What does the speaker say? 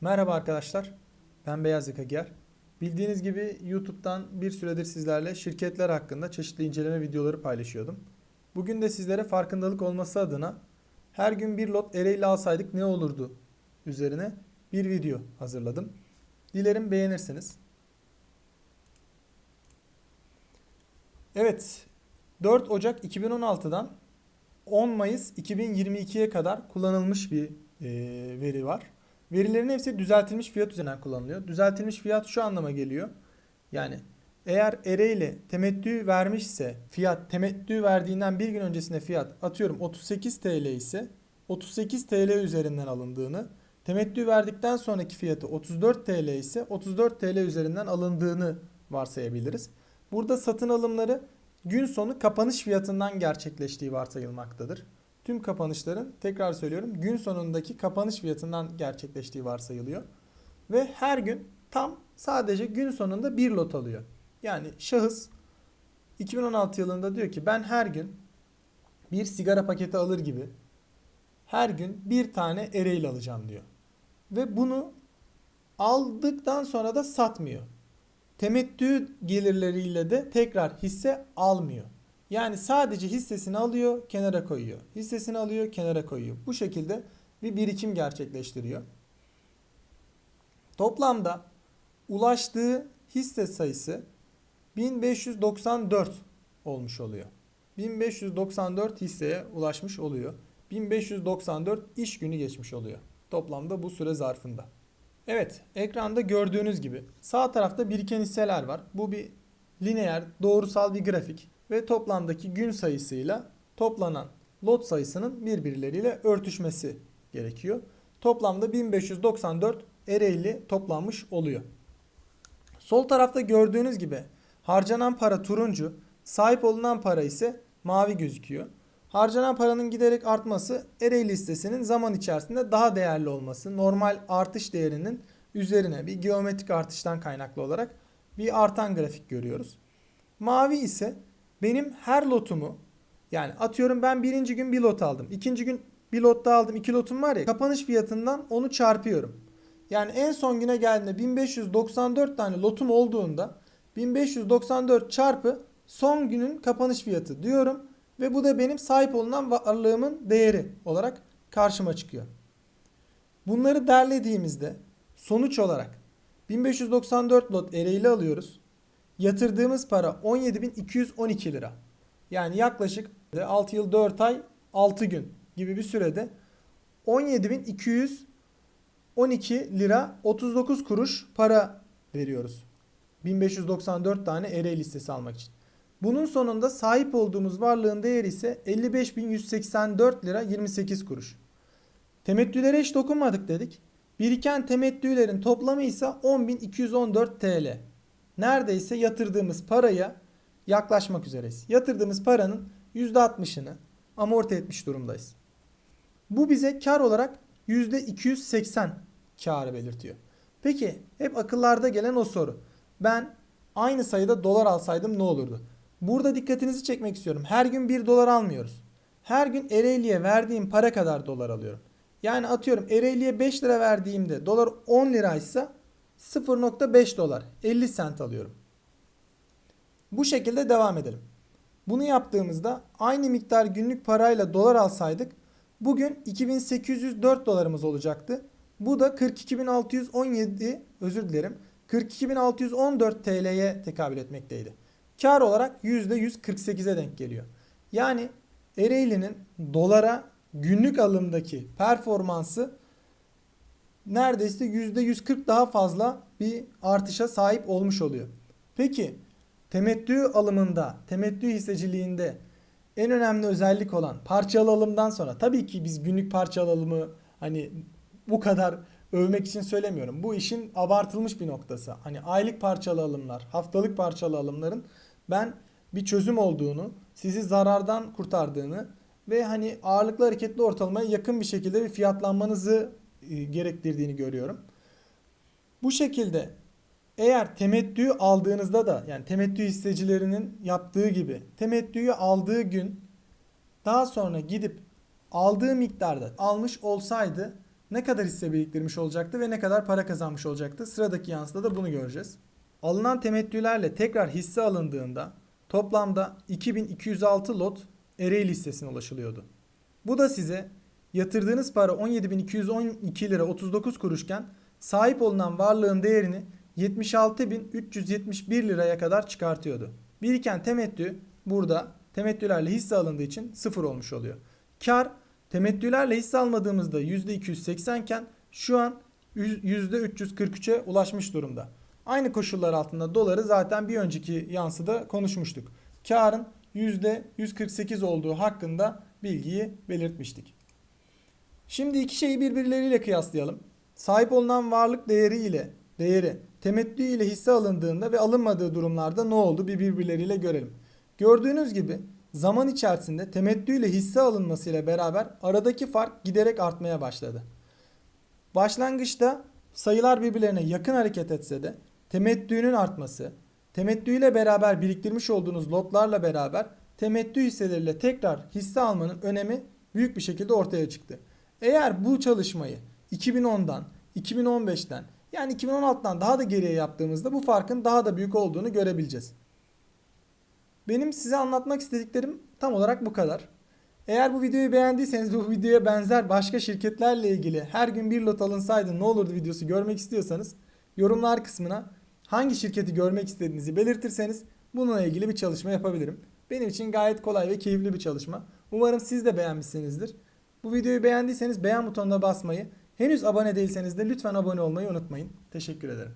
Merhaba arkadaşlar. Ben Beyaz Yaka. Bildiğiniz gibi YouTube'dan bir süredir sizlerle şirketler hakkında çeşitli inceleme videoları paylaşıyordum. Bugün de sizlere farkındalık olması adına her gün bir lot Ereğli alsaydık ne olurdu üzerine bir video hazırladım. Dilerim beğenirsiniz. Evet, 4 Ocak 2016'dan 10 Mayıs 2022'ye kadar kullanılmış bir veri var. Verilerin hepsi düzeltilmiş fiyat üzerinden kullanılıyor. Düzeltilmiş fiyat şu anlama geliyor. Yani eğer Ereğli temettü vermişse fiyat temettü verdiğinden bir gün öncesinde fiyat atıyorum 38 TL ise 38 TL üzerinden alındığını temettü verdikten sonraki fiyatı 34 TL ise 34 TL üzerinden alındığını varsayabiliriz. Burada satın alımları gün sonu kapanış fiyatından gerçekleştiği varsayılmaktadır. Tüm kapanışların tekrar söylüyorum gün sonundaki kapanış fiyatından gerçekleştiği varsayılıyor. Ve her gün tam sadece gün sonunda bir lot alıyor. Yani şahıs 2016 yılında diyor ki ben her gün bir sigara paketi alır gibi her gün bir tane ereğli alacağım diyor. Ve bunu aldıktan sonra da satmıyor. Temettü gelirleriyle de tekrar hisse almıyor. Yani sadece hissesini alıyor, kenara koyuyor. Hissesini alıyor, kenara koyuyor. Bu şekilde bir birikim gerçekleştiriyor. Toplamda ulaştığı hisse sayısı 1594 olmuş oluyor. 1594 hisseye ulaşmış oluyor. 1594 iş günü geçmiş oluyor. Toplamda bu süre zarfında. Evet, ekranda gördüğünüz gibi sağ tarafta biriken hisseler var. Bu bir lineer, doğrusal bir grafik ve toplamdaki gün sayısıyla toplanan lot sayısının birbirleriyle örtüşmesi gerekiyor. Toplamda 1594 Ereğli toplanmış oluyor. Sol tarafta gördüğünüz gibi harcanan para turuncu, sahip olunan para ise mavi gözüküyor. Harcanan paranın giderek artması Ereğli listesinin zaman içerisinde daha değerli olması, normal artış değerinin üzerine bir geometrik artıştan kaynaklı olarak bir artan grafik görüyoruz. Mavi ise benim her lotumu yani atıyorum ben birinci gün bir lot aldım. ikinci gün bir lot daha aldım. iki lotum var ya kapanış fiyatından onu çarpıyorum. Yani en son güne geldiğinde 1594 tane lotum olduğunda 1594 çarpı son günün kapanış fiyatı diyorum. Ve bu da benim sahip olunan varlığımın değeri olarak karşıma çıkıyor. Bunları derlediğimizde sonuç olarak 1594 lot ereğli alıyoruz. Yatırdığımız para 17.212 lira. Yani yaklaşık 6 yıl 4 ay 6 gün gibi bir sürede 17.212 lira 39 kuruş para veriyoruz. 1594 tane ereğli listesi almak için. Bunun sonunda sahip olduğumuz varlığın değeri ise 55.184 lira 28 kuruş. Temettülere hiç dokunmadık dedik. Biriken temettülerin toplamı ise 10.214 TL. Neredeyse yatırdığımız paraya yaklaşmak üzereyiz. Yatırdığımız paranın %60'ını amorti etmiş durumdayız. Bu bize kar olarak %280 karı belirtiyor. Peki hep akıllarda gelen o soru. Ben aynı sayıda dolar alsaydım ne olurdu? Burada dikkatinizi çekmek istiyorum. Her gün 1 dolar almıyoruz. Her gün Ereğli'ye verdiğim para kadar dolar alıyorum. Yani atıyorum Ereğli'ye 5 lira verdiğimde dolar 10 liraysa 0.5 dolar 50 sent alıyorum. Bu şekilde devam edelim. Bunu yaptığımızda aynı miktar günlük parayla dolar alsaydık bugün 2804 dolarımız olacaktı. Bu da 42.617 özür dilerim 42.614 TL'ye tekabül etmekteydi. Kar olarak %148'e denk geliyor. Yani Ereğli'nin dolara günlük alımdaki performansı neredeyse %140 daha fazla bir artışa sahip olmuş oluyor. Peki temettü alımında, temettü hisseciliğinde en önemli özellik olan parçalı alımdan sonra tabii ki biz günlük parçalı alımı hani bu kadar övmek için söylemiyorum. Bu işin abartılmış bir noktası. Hani aylık parçalı alımlar, haftalık parçalı alımların ben bir çözüm olduğunu, sizi zarardan kurtardığını ve hani ağırlıklı hareketli ortalamaya yakın bir şekilde bir fiyatlanmanızı gerektirdiğini görüyorum. Bu şekilde eğer temettüyü aldığınızda da yani temettü hissecilerinin yaptığı gibi temettüyü aldığı gün daha sonra gidip aldığı miktarda almış olsaydı ne kadar hisse biriktirmiş olacaktı ve ne kadar para kazanmış olacaktı. Sıradaki yansıda da bunu göreceğiz. Alınan temettülerle tekrar hisse alındığında toplamda 2206 lot Ereğli hissesine ulaşılıyordu. Bu da size yatırdığınız para 17.212 lira 39 kuruşken sahip olunan varlığın değerini 76.371 liraya kadar çıkartıyordu. Biriken temettü burada temettülerle hisse alındığı için sıfır olmuş oluyor. Kar temettülerle hisse almadığımızda %280 iken şu an %343'e ulaşmış durumda. Aynı koşullar altında doları zaten bir önceki yansıda konuşmuştuk. Karın %148 olduğu hakkında bilgiyi belirtmiştik. Şimdi iki şeyi birbirleriyle kıyaslayalım. Sahip olunan varlık değeri ile değeri temettü ile hisse alındığında ve alınmadığı durumlarda ne oldu bir birbirleriyle görelim. Gördüğünüz gibi zaman içerisinde temettü ile hisse alınmasıyla beraber aradaki fark giderek artmaya başladı. Başlangıçta sayılar birbirlerine yakın hareket etse de temettünün artması, temettüyle beraber biriktirmiş olduğunuz lotlarla beraber temettü hisseleriyle tekrar hisse almanın önemi büyük bir şekilde ortaya çıktı. Eğer bu çalışmayı 2010'dan, 2015'ten yani 2016'dan daha da geriye yaptığımızda bu farkın daha da büyük olduğunu görebileceğiz. Benim size anlatmak istediklerim tam olarak bu kadar. Eğer bu videoyu beğendiyseniz bu videoya benzer başka şirketlerle ilgili her gün bir lot alınsaydı ne olurdu videosu görmek istiyorsanız yorumlar kısmına hangi şirketi görmek istediğinizi belirtirseniz bununla ilgili bir çalışma yapabilirim. Benim için gayet kolay ve keyifli bir çalışma. Umarım siz de beğenmişsinizdir. Bu videoyu beğendiyseniz beğen butonuna basmayı, henüz abone değilseniz de lütfen abone olmayı unutmayın. Teşekkür ederim.